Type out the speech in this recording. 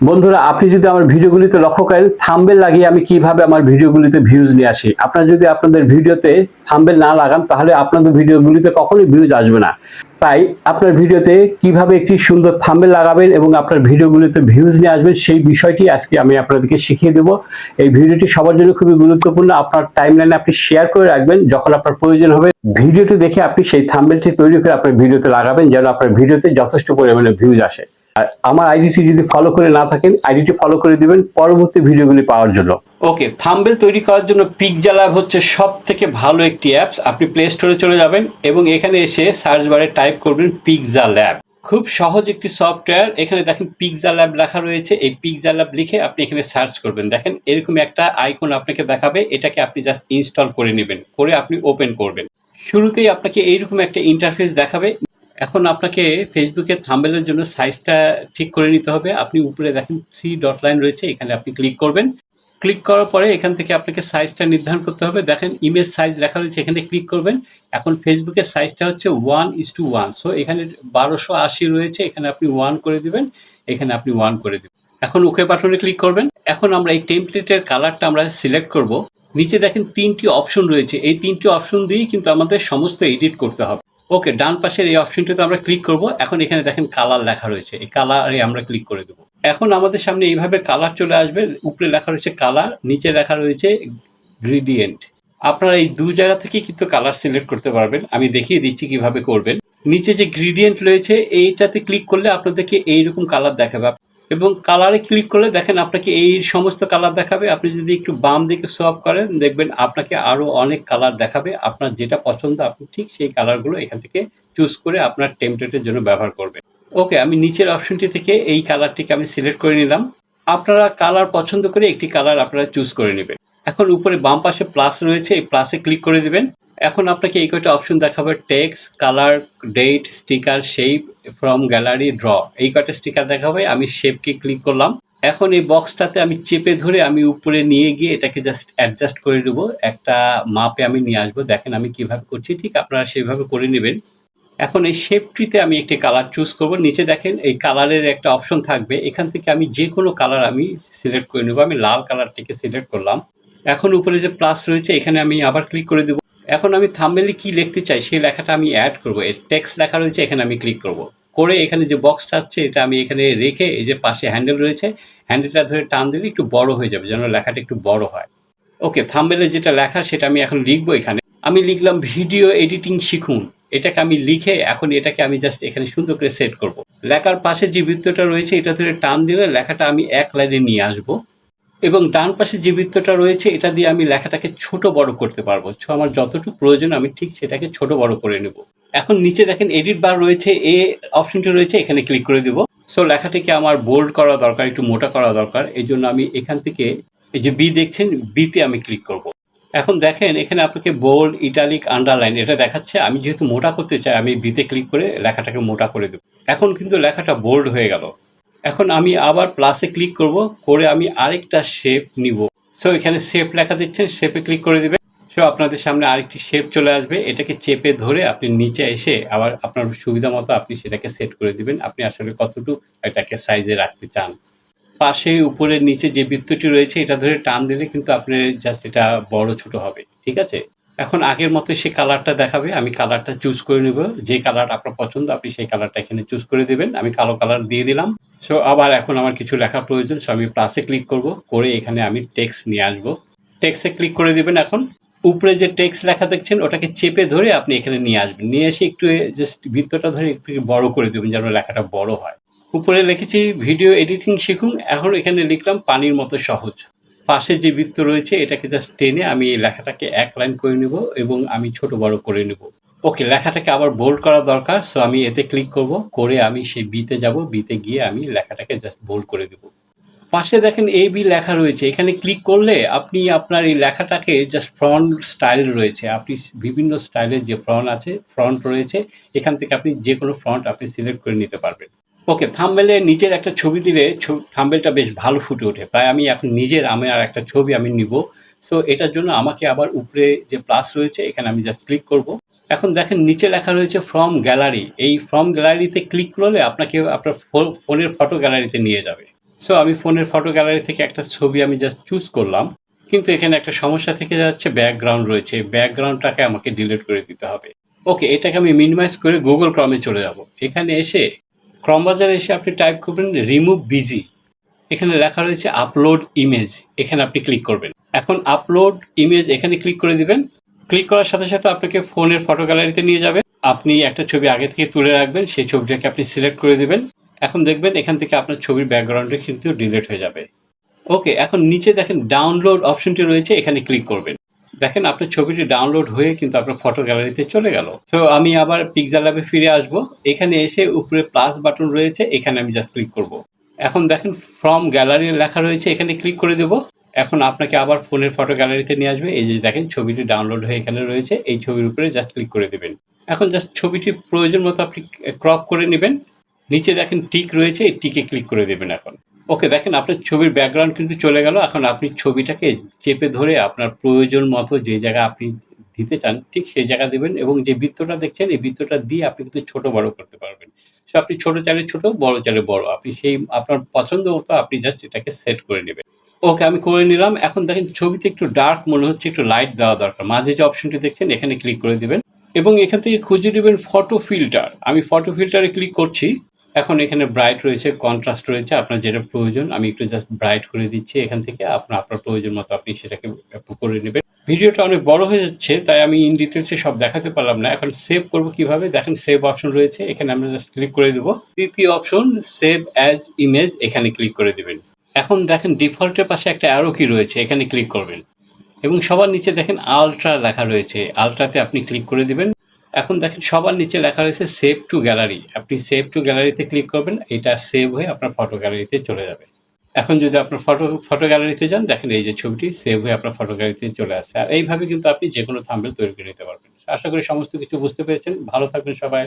বন্ধুরা, আপনি যদি আমার ভিডিওগুলিতে লক্ষ্য করেন, থাম্বেল লাগিয়ে আমি কীভাবে আমার ভিডিওগুলিতে ভিউজ নিয়ে আসি। আপনারা যদি আপনাদের ভিডিওতে থাম্বেল না লাগান, তাহলে আপনাদের ভিডিওগুলিতে কখনোই ভিউজ আসবে না। তাই আপনার ভিডিওতে কীভাবে একটি সুন্দর থাম্বেল লাগাবেন এবং আপনার ভিডিওগুলিতে ভিউজ নিয়ে আসবেন, সেই বিষয়টি আজকে আমি আপনাদেরকে শিখিয়ে দেব। এই ভিডিওটি সবার জন্য খুবই গুরুত্বপূর্ণ। আপনার টাইম টাইমলাইনে আপনি শেয়ার করে রাখবেন, যখন আপনার প্রয়োজন হবে, ভিডিওটি দেখে আপনি সেই থাম্বেলটি তৈরি করে আপনার ভিডিওতে লাগাবেন, যেন আপনার ভিডিওতে যথেষ্ট পরিমাণে ভিউজ আসে। আর আমার আইডিটি যদি ফলো করে না থাকেন আইডিটি ফলো করে দিবেন পরবর্তী ভিডিওগুলি পাওয়ার জন্য। ওকে থাম্বেল তৈরি করার জন্য পিকজা ল্যাব হচ্ছে সব থেকে ভালো একটি অ্যাপস আপনি প্লে স্টোরে চলে যাবেন এবং এখানে এসে সার্চ বারে টাইপ করবেন পিকজা ল্যাব খুব সহজ একটি সফটওয়্যার এখানে দেখেন পিকজা ল্যাব লেখা রয়েছে। এই পিকজা ল্যাব লিখে আপনি এখানে সার্চ করবেন। দেখেন এরকম একটা আইকন আপনাকে দেখাবে। এটাকে আপনি জাস্ট ইনস্টল করে নেবেন। করে আপনি ওপেন করবেন। শুরুতেই আপনাকে এইরকম একটা ইন্টারফেস দেখাবে। এখন আপনাকে ফেসবুকের থাম্বেলের জন্য সাইজটা ঠিক করে নিতে হবে। আপনি উপরে দেখেন থ্রি ডট লাইন রয়েছে, এখানে আপনি ক্লিক করবেন। ক্লিক করার পরে এখান থেকে আপনাকে সাইজটা নির্ধারণ করতে হবে। দেখেন ইমেজ সাইজ লেখা রয়েছে, এখানে ক্লিক করবেন। এখন ফেসবুকের সাইজটা হচ্ছে one is to one so এখানে বারোশো আশি রয়েছে, এখানে আপনি ওয়ান করে দিবেন, এখানে আপনি ওয়ান করে দিবেন। এখন ওকে বাটনে ক্লিক করবেন। এখন আমরা এই টেমপ্লেটের কালারটা আমরা সিলেক্ট করব। নিচে দেখেন তিনটি অপশন রয়েছে। এই তিনটি অপশন দিয়েই কিন্তু আমাদের সমস্ত এডিট করতে হবে। ওকে ডান পাশের এই অপশনটিতে আমরা ক্লিক করব। এখন এখানে দেখেন কালার লেখা রয়েছে। এই কালারে আমরা ক্লিক করে দেবো। এখন আমাদের সামনে এইভাবে কালার চলে আসবে। উপরে লেখা রয়েছে কালার নিচে লেখা রয়েছে গ্রিডিয়েন্ট আপনারা এই দু জায়গা থেকে কিন্তু কালার সিলেক্ট করতে পারবেন। আমি দেখিয়ে দিচ্ছি কীভাবে করবেন। নিচে যে গ্রিডিয়েন্ট রয়েছে, এইটাতে ক্লিক করলে আপনাদেরকে এইরকম কালার দেখাবে। এবং কালারে ক্লিক করলে দেখেন আপনাকে এই সমস্ত কালার দেখাবে। আপনি যদি একটু বাম দিকে সোয়াপ করেন, দেখবেন আপনাকে আরও অনেক কালার দেখাবে। আপনার যেটা পছন্দ, আপনি ঠিক সেই কালারগুলো এখান থেকে চুজ করে আপনার টেমপ্লেটের জন্য ব্যবহার করবেন। ওকে আমি নিচের অপশনটি থেকে এই কালারটিকে আমি সিলেক্ট করে নিলাম। আপনারা কালার পছন্দ করে একটি কালার আপনারা চুজ করে নেবেন। এখন উপরে বাম পাশে প্লাস রয়েছে, এই প্লাসে ক্লিক করে দিবেন। এখন আপনাকে এই কয়টা অপশন দেখাবে text colour date sticker shape from gallery draw এই কয়টা স্টিকার দেখাবে, আমি শেপকে ক্লিক করলাম। এখন এই বক্সটাতে আমি চেপে ধরে আমি উপরে নিয়ে গিয়ে এটাকে জাস্ট অ্যাডজাস্ট করে দেবো একটা মাপে আমি নিয়ে আসব। দেখেন আমি কীভাবে করছি, ঠিক আপনারা সেভাবে করে নেবেন। এখন এই শেপটিতে আমি একটি কালার চুজ করব। নিচে দেখেন এই কালারের একটা অপশন থাকবে। এখান থেকে আমি যে কোনো কালার আমি সিলেক্ট করে নেব। আমি লাল কালারটিকে সিলেক্ট করলাম। এখন উপরে যে প্লাস রয়েছে, এখানে আমি আবার ক্লিক করে দেবো। এখন আমি থাম্বেলে কি লিখতে চাই, সেই লেখাটা আমি অ্যাড করব। এর টেক্সট লেখা রয়েছে, এখানে আমি ক্লিক করব। করে এখানে যে বক্সটা আছে এটা আমি এখানে রেখে এই যে পাশে হ্যান্ডেল রয়েছে হ্যান্ডেলটা ধরে টান দিলে একটু বড় হয়ে যাবে, যেন লেখাটা একটু বড় হয়। ওকে থাম্বেলে যেটা লেখা, সেটা আমি এখন লিখব এখানে। আমি লিখলাম ভিডিও এডিটিং শিখুন। এটাকে আমি লিখে এখন এটাকে আমি জাস্ট এখানে সুন্দর করে সেট করব। লেখার পাশে যে বৃত্তটা রয়েছে, এটা ধরে টান দিলে লেখাটা আমি এক লাইনে নিয়ে আসব। এবং ডান পাশে যে বৃত্তটা রয়েছে, এটা দিয়ে আমি লেখাটাকে ছোট বড় করতে পারব। সো আমার যতটুকু প্রয়োজন, আমি ঠিক সেটাকে ছোট বড় করে নেব। এখন নিচে দেখেন এডিট বার রয়েছে, এ অপশনটি রয়েছে, এখানে ক্লিক করে দেব। সো লেখাটিকে আমার বোল্ড করা দরকার, একটু মোটা করা দরকার, এই জন্য আমি এখান থেকে এই যে বি দেখছেন বিতে আমি ক্লিক করব। এখন দেখেন, এখানে আপনাকে বোল্ড ইটালিক আন্ডারলাইন এটা দেখাচ্ছে। আমি যেহেতু মোটা করতে চাই, আমি বিতে ক্লিক করে লেখাটাকে মোটা করে দেবো। এখন কিন্তু লেখাটা বোল্ড হয়ে গেল। এখন আমি আবার প্লাসে ক্লিক করব, করে আমি আরেকটা শেপ নিব। সো এখানে শেপ লেখা দিচ্ছেন শেপে ক্লিক করে দেবেন। সো আপনাদের সামনে আরেকটি শেপ চলে আসবে। এটাকে চেপে ধরে আপনি নিচে এসে আবার আপনার সুবিধা মতো আপনি সেটাকে সেট করে দিবেন। আপনি আসলে কতটুকু এটাকে সাইজে রাখতে চান। পাশে উপরের নিচে যে বৃত্তটি রয়েছে, এটা ধরে টান দিলে কিন্তু আপনার জাস্ট এটা বড় ছোট হবে। ঠিক আছে? এখন আগের মতো সে কালারটা দেখাবে, আমি কালারটা চুজ করে নেব। যে কালার আপনার পছন্দ, আপনি সেই কালারটা এখানে চুজ করে দেবেন। আমি কালো কালার দিয়ে দিলাম। সো আবার এখন আমার কিছু লেখা প্রয়োজন সো আমি প্লাসে ক্লিক করব, করে এখানে আমি টেক্সট নিয়ে আসব। টেক্সে ক্লিক করে দিবেন এখন। উপরে যে টেক্সট লেখা দেখছেন, ওটাকে চেপে ধরে আপনি এখানে নিয়ে আসবেন। নিয়ে এসে একটু জাস্ট ভিতরটা ধরে একটু বড় করে দেবেন, যেন লেখাটা বড় হয়। উপরে লিখেছি ভিডিও এডিটিং শিখুন। এখন এখানে লিখলাম, পানির মতো সহজ। পাশে যে বৃত্ত রয়েছে, এটাকে জাস্ট টেনে আমি এই লেখাটাকে এক লাইন করে নেব এবং আমি ছোট বড় করে নেব। ওকে লেখাটাকে আবার বোল্ড করা দরকার সো আমি এতে ক্লিক করব, করে আমি সেই বিতে যাব বিতে গিয়ে আমি লেখাটাকে জাস্ট বোল্ড করে দেব। পাশে দেখেন এ বি লেখা রয়েছে, এখানে ক্লিক করলে আপনি আপনার এই লেখাটাকে জাস্ট ফ্রন্ট স্টাইল রয়েছে, আপনি বিভিন্ন স্টাইলের যে ফ্রন্ট আছে ফ্রন্ট রয়েছে, এখান থেকে আপনি যে কোনো ফ্রন্ট আপনি সিলেক্ট করে নিতে পারবেন। ওকে থাম্বেলে নিজের একটা ছবি দিলে থাম্বেলটা বেশ ভালো ফুটে ওঠে। তাই আমি এখন নিজের আমি আর একটা ছবি আমি নিব। সো এটার জন্য আমাকে আবার উপরে যে প্লাস রয়েছে, এখানে আমি জাস্ট ক্লিক করব। এখন দেখেন নিচে লেখা রয়েছে ফ্রম গ্যালারি এই ফ্রম গ্যালারিতে ক্লিক করলে আপনাকে আপনার ফোনের ফটো গ্যালারিতে নিয়ে যাবে। সো আমি ফোনের ফটো গ্যালারি থেকে একটা ছবি আমি জাস্ট চুজ করলাম। কিন্তু এখানে একটা সমস্যা থেকে যাচ্ছে ব্যাকগ্রাউন্ড রয়েছে। ব্যাকগ্রাউন্ডটাকে আমাকে ডিলিট করে দিতে হবে। ওকে এটাকে আমি মিনিমাইজ করে গুগল ক্রমে চলে যাব। এখানে এসে ক্রম বাজারে এসে আপনি টাইপ করবেন রিমুভ বিজি এখানে লেখা রয়েছে আপলোড ইমেজ এখানে আপনি ক্লিক করবেন। এখন আপলোড ইমেজ এখানে ক্লিক করে দিবেন। ক্লিক করার সাথে সাথে আপনাকে ফোনের ফটো গ্যালারিতে নিয়ে যাবে। আপনি একটা ছবি আগে থেকে তুলে রাখবেন, সেই ছবিটাকে আপনি সিলেক্ট করে দিবেন। এখন দেখবেন এখান থেকে আপনার ছবির ব্যাকগ্রাউন্ডে কিন্তু ডিলিট হয়ে যাবে। ওকে এখন নিচে দেখেন ডাউনলোড অপশনটি রয়েছে, এখানে ক্লিক করবেন। দেখেন, আপনার ছবিটি ডাউনলোড হয়ে কিন্তু আপনার ফটো গ্যালারিতে চলে গেল। তো আমি আবার পিকজার ল্যাবে ফিরে আসব। এখানে এসে উপরে প্লাস বাটন রয়েছে, এখানে আমি জাস্ট ক্লিক করব। এখন দেখেন ফ্রম গ্যালারি লেখা রয়েছে, এখানে ক্লিক করে দেব। এখন আপনাকে আবার ফোনের ফটো গ্যালারিতে নিয়ে আসবে। এই যে দেখেন, ছবিটি ডাউনলোড হয়ে এখানে রয়েছে, এই ছবির উপরে জাস্ট ক্লিক করে দেবেন। এখন জাস্ট ছবিটি প্রয়োজন মতো আপনি ক্রপ করে নেবেন। নিচে দেখেন টিক রয়েছে, এই টিকে ক্লিক করে দেবেন এখন। ওকে, দেখেন আপনার ছবির ব্যাকগ্রাউন্ড কিন্তু চলে গেল। এখন আপনি ছবিটাকে চেপে ধরে আপনার প্রয়োজন মতো যে জায়গা আপনি দিতে চান, ঠিক সেই জায়গা দেবেন এবং যে বৃত্তটা দেখছেন, এই বৃত্তটা দিয়ে আপনি কিন্তু ছোট বড় করতে পারবেন। সো আপনি ছোট চালে ছোট, বড় চালে বড়। আপনি সেই, আপনার পছন্দ মতো আপনি জাস্ট এটাকে সেট করে নেবেন। ওকে, আমি করে নিলাম। এখন দেখেন ছবিতে একটু ডার্ক মনে হচ্ছে, একটু লাইট দেওয়া দরকার। মাঝে যে অপশনটি দেখছেন, এখানে ক্লিক করে দিবেন। এবং এখান থেকে খুঁজে নেবেন ফটো ফিল্টার আমি ফটো ফিল্টারে ক্লিক করছি। এখন এখানে ব্রাইট রয়েছে কন্ট্রাস্ট রয়েছে, আপনার যেটা প্রয়োজন, আমি একটু জাস্ট ব্রাইট করে দিচ্ছি এখান থেকে, আপনার আপনার প্রয়োজন মতো আপনি সেটাকে করে নেবেন। ভিডিওটা অনেক বড় হয়ে যাচ্ছে, তাই আমি ইন ডিটেলসে সব দেখাতে পারলাম না। এখন সেভ করব কীভাবে? দেখেন সেভ অপশন রয়েছে, এখানে আমরা জাস্ট ক্লিক করে দেবো। তৃতীয় অপশন সেভ অ্যাজ ইমেজ এখানে ক্লিক করে দেবেন। এখন দেখেন ডিফল্টের পাশে একটা অ্যারো কি রয়েছে, এখানে ক্লিক করবেন। এবং সবার নিচে দেখেন আলট্রা লেখা রয়েছে আলট্রাতে আপনি ক্লিক করে দিবেন। এখন দেখেন সবার নিচে লেখা রয়েছে সেভ টু গ্যালারি আপনি সেভ টু গ্যালারিতে ক্লিক করবেন, এটা সেভ হয়ে আপনার ফটো গ্যালারিতে চলে যাবে। এখন যদি আপনার ফটো ফটো গ্যালারিতে যান, দেখেন এই যে ছবিটি সেভ হয়ে আপনার ফটো গ্যালারিতে চলে আসছে। আর এইভাবে কিন্তু আপনি যে কোনো থাম্বেল তৈরি করে নিতে পারবেন। আশা করি সমস্ত কিছু বুঝতে পেরেছেন। ভালো থাকবেন সবাই।